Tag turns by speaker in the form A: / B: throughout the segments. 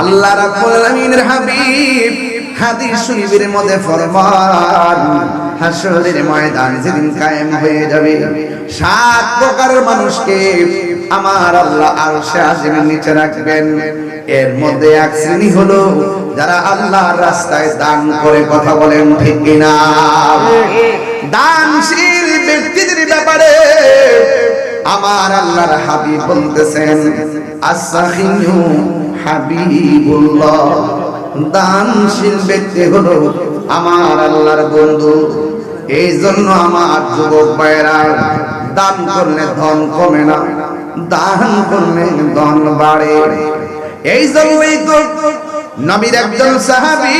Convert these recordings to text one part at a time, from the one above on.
A: আল্লাহ রাব্বুল হাবিব হাদিস শরীফের মধ্যে ফরমান হাসরের ময়দান যেদিন কায়েম হয়ে যাবে, সাত প্রকারের মানুষকে আমার আল্লাহ আরশে আজিমের নিচে রাখবেন। এর মধ্যে এক শ্রেণি হলো যারা আল্লাহর রাস্তায় দান করে কথা বলেন ঠিক কিনা। দানশীল ব্যক্তিদের ব্যাপারে আমার আল্লাহর হাবিব বলতেছেন আসাহিনু হাবিবুল্লাহ। দানশীল ব্যক্তি হলো আমার আল্লাহর বন্ধু। এই জন্য আমার যুবক ভাইরা দান করলে ধন কমে না, দান করলে ধন বাড়ে। এই জন্যই তো নবীর একজন সাহাবী,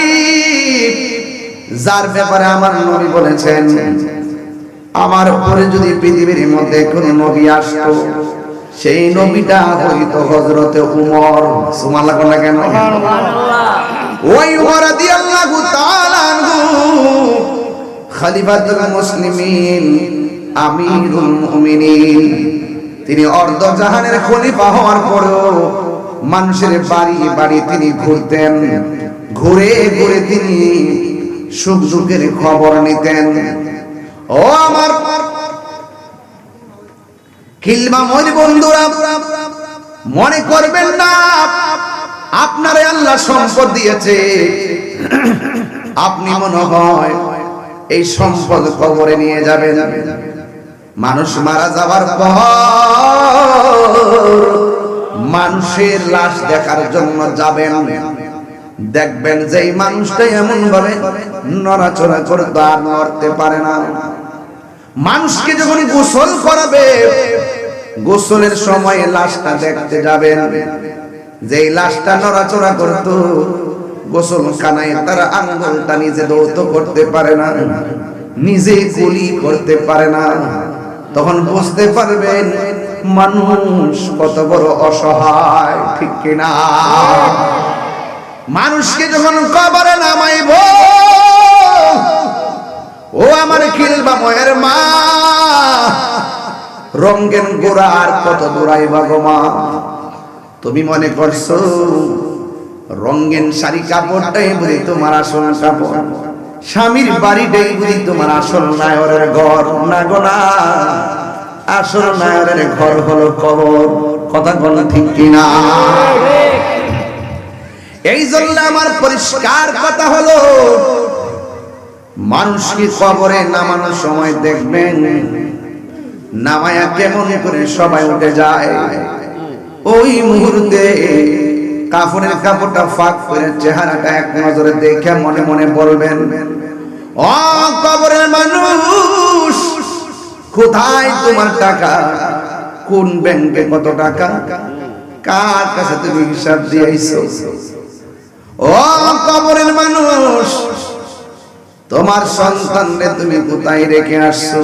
A: যার ব্যাপারে আমার নবী বলেছেন, আমার উপরে যদি পৃথিবীর মধ্যে কোন নবী আসতো সেই নবীটা হইতো হজরতে উমর। সুমান না কেন? ওই উমর মুসলিমিন, আমিরুল মুমিনিন। তিনি অর্ধ জাহানের খলিফা হওয়ার পরেও মানুষের বাড়ি বাড়ি তিনি ঘুরতেন। ঘুরে ঘুরে তিনি সুখ দুঃখের খবর নিতেন। ও আমার খিলমা মজ বন্ধুরা, মনে করবেন না, আপনারে আল্লাহ সম্পদ দিয়েছে। আপনি মনে হয় এই সম্পদ কবরে নিয়ে যাবেন। মানুষ মারা যাবার পর মানুষের লাশ দেখার জন্য যাবেন। দেখবেন যে এই মানুষটা এমন ভাবে নড়াচড়া করতে আর নড়তে পারে না। মানুষকে যখন গোসল করাবে গোসলের সময় লাশটা দেখতে যাবেন। যে লাশটা নড়াচড়া করত, গোসল খানায় তার আঙ্গুলটা নিজে দৌত করতে পারে না, নিজে গুলি করতে পারে না। তখন বুঝতে পারবেন, মানুষ কত বড় অসহায়, ঠিক কিনা মানুষকে যখন কবরে নামাইব, ও আমার খিলবা ময়ের মা রঙ্গেন গোড়া আর কত দৌড়াইবা গো মা তুমি মনে করছ, রঙ্গেন শাড়ি কাপড়টাই বুঝি তোমার আসল কাপড়। স্বামীর বাড়িটাই বুঝি তোমার আসল নায়রের ঘর, না গো না? আসল নায়রের ঘর হলো কবর, কথা বল ঠিক কিনা? এই জন্য আমার পরিষ্কার কথা হলো, মানুষকে কবরে নামানোর সময় দেখবেন নামায়া কেমন করে সবাই উঠে যায়। ওই মুহূর্তে কাফনের কাপড়টা ফাঁক করে চেহারাটা এক নজরে দেখে মনে মনে বলবেন ও কবরের মানুষ, কোথায় তোমার টাকা? কোন ব্যাংকে কত টাকা? কার কাছে তুমি হিসাব দিয়েছ? ও কবরের মানুষ, তোমার সন্তানরে তুমি কোথায় রেখে আসছো?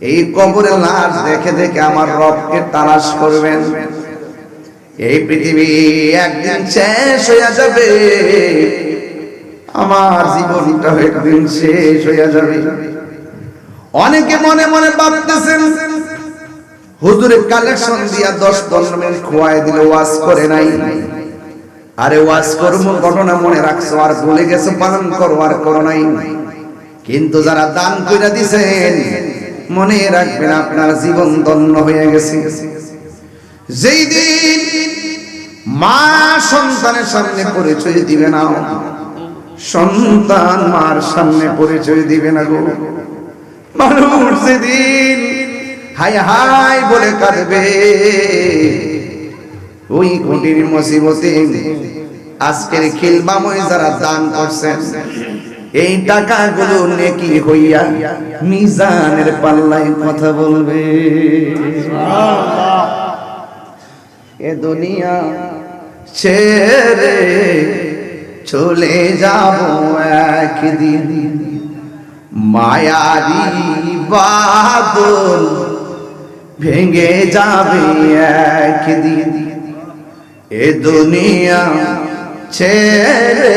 A: এই কবরে লাশ দেখে দেখে আমার রবকে তালাশ করবেন। এই পৃথিবী একদিন শেষ হয়ে যাবে। আমার জীবনটা একদিন শেষ হয়ে যাবে। অনেকে মনে মনে ভাবতেছেন, হুজুরের কালেকশন দিয়া দশ পনেরো মিনিট খোয়াই দিলে ওয়াজ করে নাই। আরে ওয়াজ করব ঘটনা মনে রাখছো, আর ভুলে গেছো, পালন করো, আর করো নাই। কিন্তু যারা দান কইরা দিছেন মনে রাখবেন আপনার জীবন ধন্য হয়ে গেছে। যেই দিন মা সন্তানের সামনে পরিচয় দিবে না, সন্তান মার সামনে পরিচয় দিবে না গো। মানুষ যেদিন হাই হাই বলে কাঁদবে, ওই কুটির মুসিবতে আজকের খিলবাময় যারা দান করছেন এই টাকাগুলো নেকি হইয়া মিজানের পাল্লায় কথা বলবে। এ দুনিয়া ছেড়ে চলে যাব একদিন। মায়ারি বাদল ভেঙে যাবে একদিন। এ দুনিয়া ছেড়ে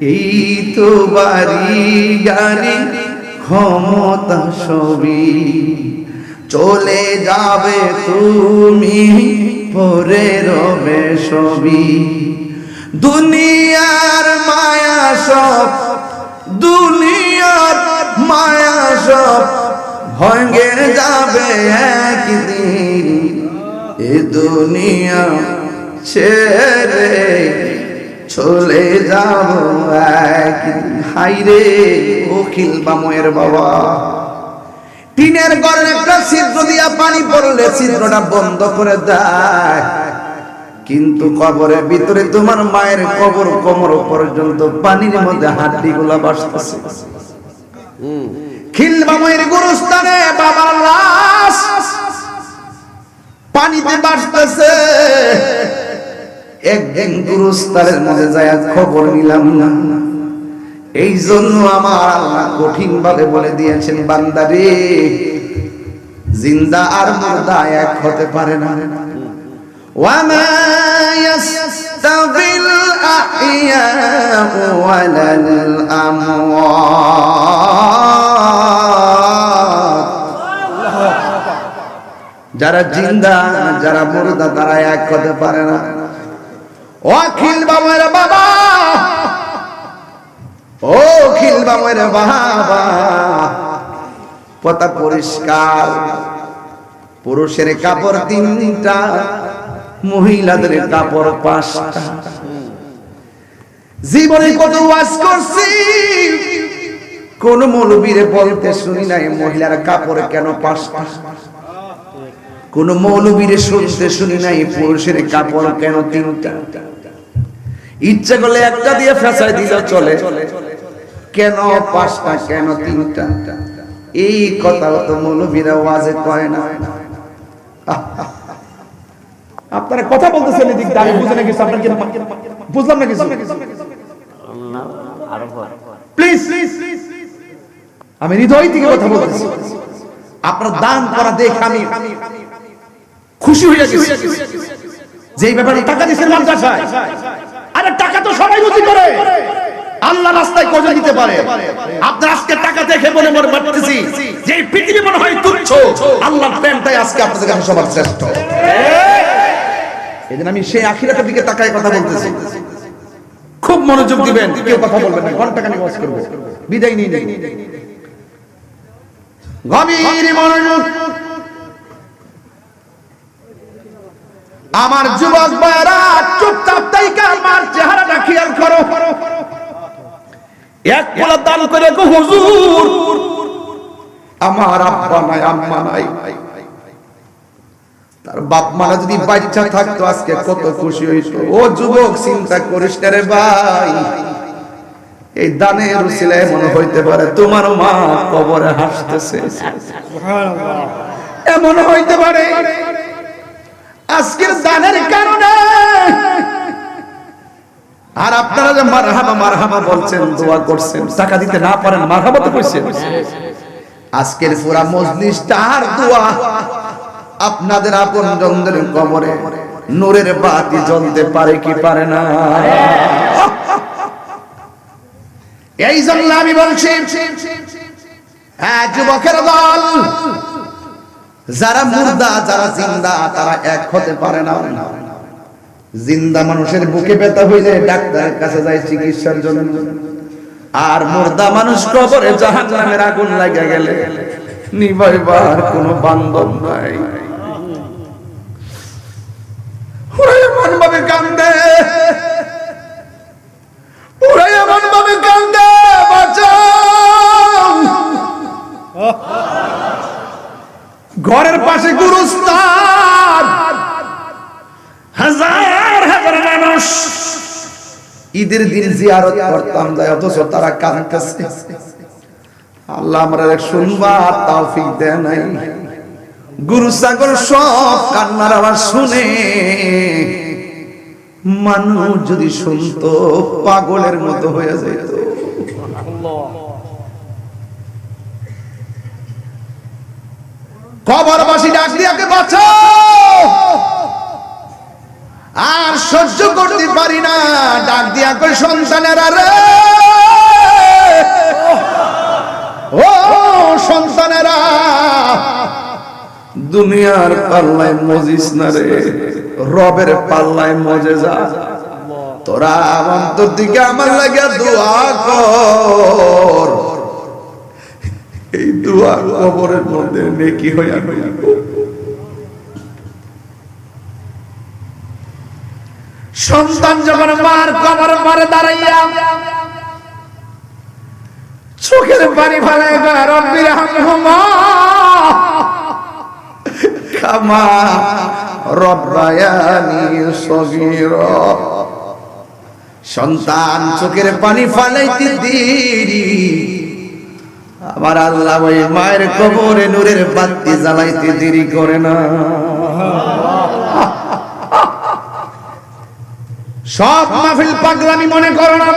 A: এই তো বাড়ি গাড়ি, ক্ষমতা সবই। চলে যাবে তুমি, পরে রবে সবই। দুনিয়ার মায়া সব, দুনিয়ার মায়া সব ভঙ্গে যাবে একদিন। এ দুনিয়া ছেড়ে চলে যাব অখিল বাময়ের বাবা। টিনের একটা ছিদ্র দিয়া পানি পড়লে ছিদ্রটা বন্ধ করে দেয়। কিন্তু কবরের ভিতরে তোমার মায়ের কবর কোমর পর্যন্ত পানির মধ্যে হাড্ডি গুলা বাসতেছে। খিলবা মায়ের গুরুস্থানে বাবার লাশ পানিতে বাসতেছে। একদিন গুরুস্থানের মধ্যে যায় খবর নিলাম না। এই জন্য আমার আল্লাহ কঠিন ভাবে বলে দিয়েছেন বান্দারে জিন্দা আর মুর্দা এক হতে পারে না وما يستوي الأحياء ولا الأموات যারা জিন্দা যারা মুর্দা তারা এক হতে পারে না ও অখিল বাবার বাবা ও অখিল বাবার বাবা, পতা পরিষ্কার। পুরুষের কাপড় তিনটা, মহিলাদের কাপড় পাঁচটা। জীবনে কত ওয়াজ করছি, কোন মৌলবীরে বলতে শুনি নাই, মহিলার কাপড় কেন পাঁচটা? কোন মৌলবীরে শুনতে শুনি নাই, পুরুষের কাপড় কেন তিনটা? ইচ্ছা করলে একটা দিয়ে ফেসাই দিলে চলে। কেন পাঁচটা কেন তিনটা? এই কথা তো মৌলবীরা ওয়াজে কয় না।
B: আপনারা কথা বলতেছেন এদিক দিয়ে, বুঝে না কিছু আপনার কি বুঝলাম না কিছু? প্লিজ আমি হৃদয় থেকে কথা বলতেছি।
A: আপনার দান করা দেখে আমি
B: খুশি হয়ে গেছি। যে ব্যাপারে টাকা দিচ্ছেন মাদ্রাসায় আরে টাকা তো সবাই রুজি করে। আল্লাহ রাস্তায় কজন দিতে পারে? আপনার আজকে টাকা দেখে মনে ভাবতেছি, যে পৃথিবী মনে হয় তুচ্ছ। আল্লাহর প্রেমটাই আজকে আপনাদের কাছে সবার শ্রেষ্ঠ। এই আমি সেই আখিরাতের দিকে তাকায় কথা বলতেছি। খুব মনোযোগ দিবেন, কেউ কথা বলবেন না। ঘণ্টা খানিক ওয়াজ বিদায় নিয়ে গভীর মনোযোগ। আমার যুবক ভাইরা চুপচাপ তাইকা আমার চেহারাটা খেয়াল করো। এক পোলা দান করে গো, হুজুর।
A: আমার আব্বা নাই, আম্মা নাই। তার বাপ মারা যদি বাচ্চা থাকতো, আজকে কত খুশি হইতো। ও যুবক, চিন্তা করিস রে ভাই। এই দানের উসিলায় মনে হইতে পারে, তোমার মা কবরে হাসতেছে।
B: এমন হইতে পারে। আজকের দানের কারণে
A: আর আপনারা যে মারহাবা মারহাবা বলছেন, দোয়া করছেন,
B: টাকা দিতে না পারেন, মারহাবা তো কইছেন।
A: আজকের পুরা মজলিসটা আর দোয়া। আপনাদের আপন জনদের কবরে নূরের বাতি জ্বলতে পারে কি পারে না?
B: এই জন্য আমি বলছি হ্যাঁ যুবকের দল,
A: যারা মুর্দা, যারা জিন্দা, তারা এক হতে পারে না। জিন্দা মানুষের বুকে ব্যথা হইলে ডাক্তারের কাছে যায় চিকিৎসার জন্য। আর মুর্দা মানুষ কবরে জাহান নামের আগুন লাগে গেলে নিবাইবার কোনো বান্ধব নাই।
B: ঘরের পাশে গুরুস্থান হাজার হাজার মানুষ
A: ঈদের দিন জিয়ারত করতাম যাই অথচ তারা কাঁদতেছে। আল্লাহ আমরা শুনবার তৌফিক দেয় নাই। গুরু সাগর সব কান্নার আওয়াজ শুনে মানুষ যদি শুনতো, পাগলের মতো হয়ে যেত।
B: কবরবাসী ডাক দিয়াকে বাঁচাও! আর সহ্য করতে পারি না। ডাক দিয়া কই সন্তানেরা রে! ও, সন্তানেরা!
A: দুনিয়ার পাল্লায় মজিস না রে। রবের পাল্লায় মজে যা। তোরা অন্তর দিকে আমার লাগে দোয়া কর। এই দোয়া কবরের মধ্যে নেকি হইয়া গেল
B: সন্তান যখন মার কবর পরে দাঁড়াইয়া চোখের পানি ফেলে রব্বির হামহুমা
A: কামা রব্বায়ানি সগীরা। সন্তান চোখের পানি ফালাইতে দেরি। আমার আল্লাহ মায়ের কবরে নূরের বাতি জ্বালাইতে দেরি করে না।
B: সব মাহফিল পাগলামি মনে করো না।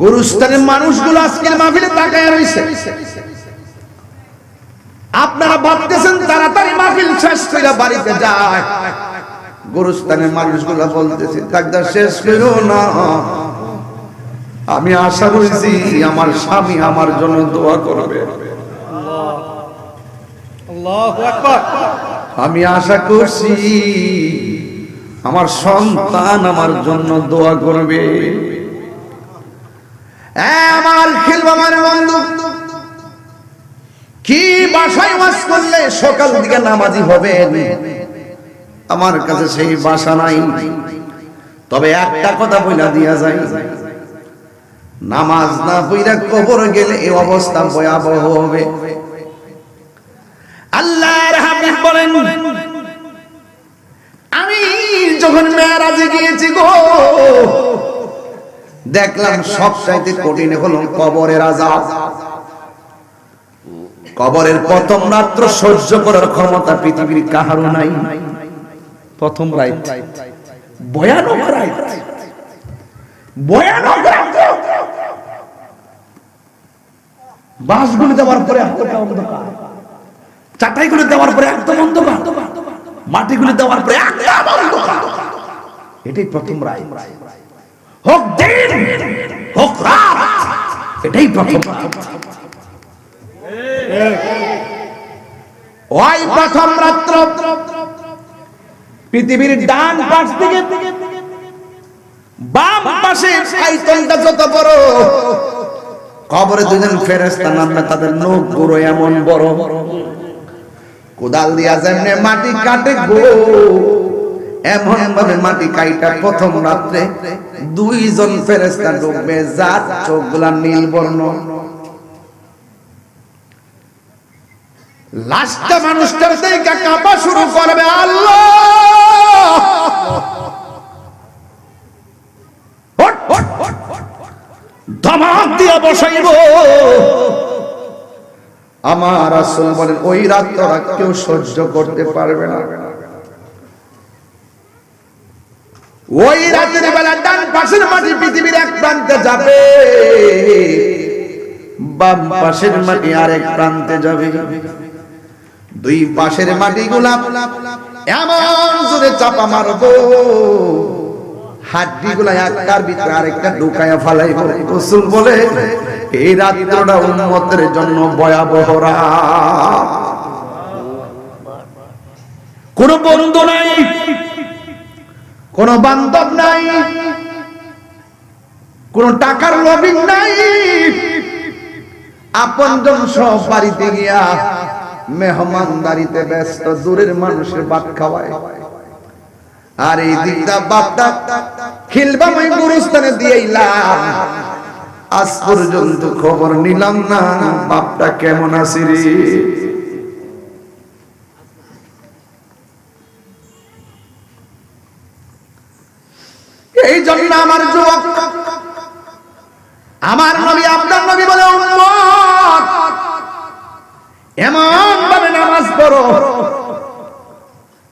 B: গুরুস্থানের মানুষগুলো আজকের মাহফিলে তাকায় রয়েছে আপনারা ভাবতেছেন তাড়াতাড়ি মাহফিল শেষ করে বাড়িতে যায়।
A: গুরুস্থানের মানুষগুলা বলতেছে ডাক্তার শেষ করো না। আমি আশা করছি আমার স্বামী আমার জন্য দোয়া করবে। আমি আশা করছি আমার সন্তান আমার জন্য দোয়া করবে।
B: আমার খেলব আমার বন্ধু, কি বাসায় ওয়াজ করলে
A: সকাল দিকে নামাজি হবে আমার কাছে সেই বাসা নাই। তবে একটা কথা বইলা দিয়া যায়, নামাজ না পইরা কবর গেলে এই অবস্থা ভয়াবহ হবে।
B: আল্লাহর হাবিব বলেন আমি মেয়ারাজে গিয়েছি গো।
A: দেখলাম সবচাইতে কঠিন হলো কবরের আজাব। কবরের প্রথম রাত্র সহ্য করার ক্ষমতা পৃথিবীর কাহারও নাই। প্রথম রাইত ভয়ানক রাইত ভয়ানক রাইত বাঁশগুলি দেওয়ার পরে হালকা অন্ধকার। চাটাইগুলি দেওয়ার পরে একদম অন্ধকার। মাটিগুলি দেওয়ার পরে একদম অন্ধকার। এটাই প্রথম রায়। হোক দিন, হোক রাত, এটাই প্রথম
B: ওই প্রথম রাত্র, পৃথিবীর ডান পাশ থেকে বাম পাশে যত বড়,
A: কবরে দুজন ফেরেস্তা তাদের নখ গুঁড়ো এমন বড়। কোদাল দিয়া যেমনে মাটি কাটে গো। এমন ভাবে মাটি কাইটা প্রথম রাত্রে দুইজন ফেরেস্তা ডুববে, যার চোখগুলা নীল বর্ণ
B: লাশটা মানুষটার কাঁপা শুরু করবে আল্লাহ। ধমক বসাইব।
A: আমার আসল বলেন, ওই রাত কেউ সহ্য করতে পারবে না।
B: ওই রাতের বেলা ডান পাশের মাটি পৃথিবীর এক প্রান্তে যাবে।
A: বাম পাশের মাটি আরেক প্রান্তে যাবে। দুই পাশের মাটি গুলাপ এমন জোরে চাপা মারবো। হাড্ডি গুলা একটার ভিতরে আরেকটা ঢুকায়া ফালাইব। রসুল বলে, এই রাত্রটা উন্মতের জন্য ভয়াবহ।
B: কোন বন্ধু নাই। কোন বান্ধব নাই, কোন টাকার লবিং নাই।
A: আপনজন সব বাড়িতে গিয়া মেহমানদারিতে ব্যস্ত, দূরের মানুষের ভাত খাওয়ায়। আর এই দিকটা বাপটা খিলবা মই গুরুস্থানে দিয়েইলাম। আজ পর্যন্ত খবর নিলাম না, বাপটা কেমন আছে রে?
B: এই জন্য আমার যুবক, আমার নবী, আপনার নবী বলে এমন ভাবে নামাজ পড়ো।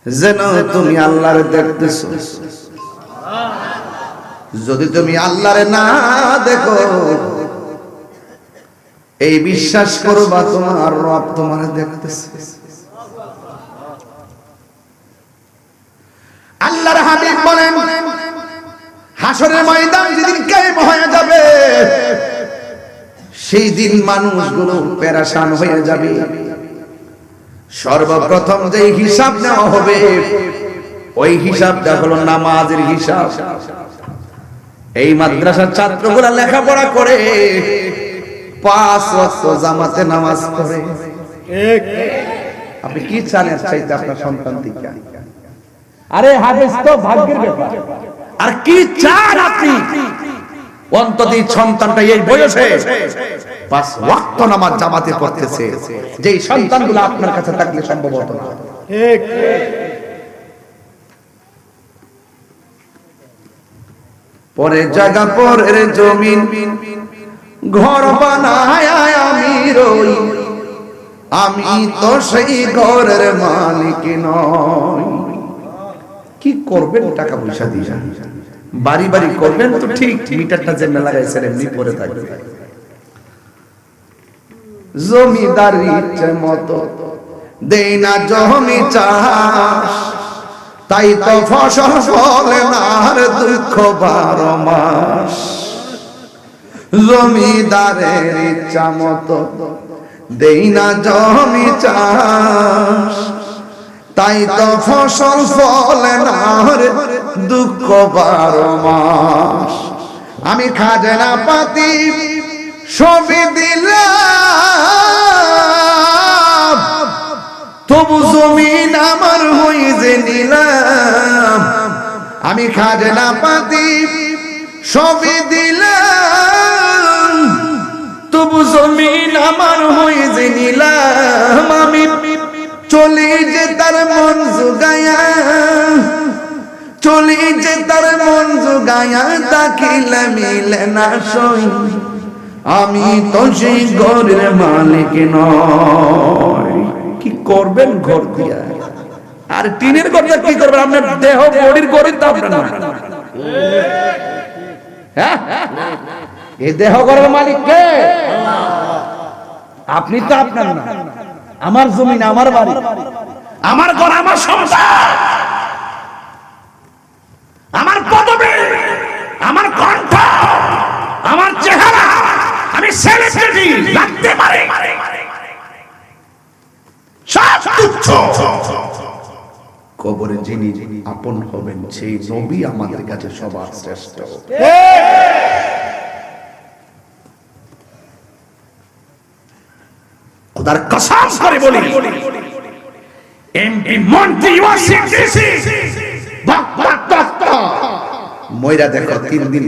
A: যেন তুমি আল্লাহরে দেখতেছো। যদি তুমি আল্লাহরে না দেখো, এই বিশ্বাস করবা তোমার রব তোমার দেখতেছে।
B: আল্লাহর হাবিব বলেন হাসরের ময়দান যেদিন কায়েম হয়ে যাবে
A: সেই দিন মানুষগুলো পেরাশান হয়ে যাবে। সর্বপ্রথম যে হিসাব নেওয়া হবে ওই হিসাবটা হলো নামাজের হিসাব। এই মাদ্রাসার ছাত্রগুলা লেখাপড়া করে পাঁচ ওয়াক্ত জামাতে নামাজ পড়ে। আপনি কি চান চাইতে আপনার সন্তান থেকে
B: আরে হাফেজ তো ভাগ্যের ব্যাপার।
A: আর কি চান আপনি? অন্তত সন্তানটা এই বয়সে পাঁচ ওয়াক্ত নামাজ জামাতে পড়তেছে। যেই সন্তানগুলো আপনার কাছে থাকলে সম্ভব হতো না।
B: ঠিক।
A: পরে জায়গা পরের জমিন ঘর বানায় আমি রই। আমি তো সেই ঘরের মালিক নই। কি করবেন টাকা পয়সা দিয়ে? বাড়ি বাড়ি করবেন তো ঠিক, মিটারটা যেমনি লাগাইছেন এমনি পরে থাকবে জমিদার মতো দেই না জমি চাষ, তাই তো ফসল ফলে না দুঃখ বারো মাস। জমিদারের ইচ্ছা মতো দেই না জমি চাষ তাই তো ফসল ফলে না দুঃখ বারো মাস। আমি খাজনা পাতি সবই দিলাম, তবু জমিন আমার হই যে নিলাম। আমি খাজনা পাতি সবই দিলাম, তবু জমিন আমার হই যে নিলাম। আমি চলি যে তার মন জুগায়া, চলি যে তার মন জুগায়া, তাকিলে মিলে না সই। আমি তো সেই ঘরের মালিক নয় কি করবেন ঘর দিয়া? আর টিনের ঘরটা কি করবেন? আপনার দেহ, বডির গরিব তো আপনার না হ্যাঁ? এই দেহ ঘরের মালিক কে? আপনি তো আপনার না আমার জমিন আমার বাড়ি। আমার ঘর আমার সংসার আমার পদবি আমার কণ্ঠ আমার চেহারা আমি সেলিব্রিটি লাগতে পারে। সব তুচ্ছ। কবরে যিনি যিনি আপন হবেন সেই নবী আমাদের কাছে সবার শ্রেষ্ঠ। খোদার কসম করে বলি এমপি মন্ত্রী ওয়াসিডিসি ময়রা দেখো তিন দিন।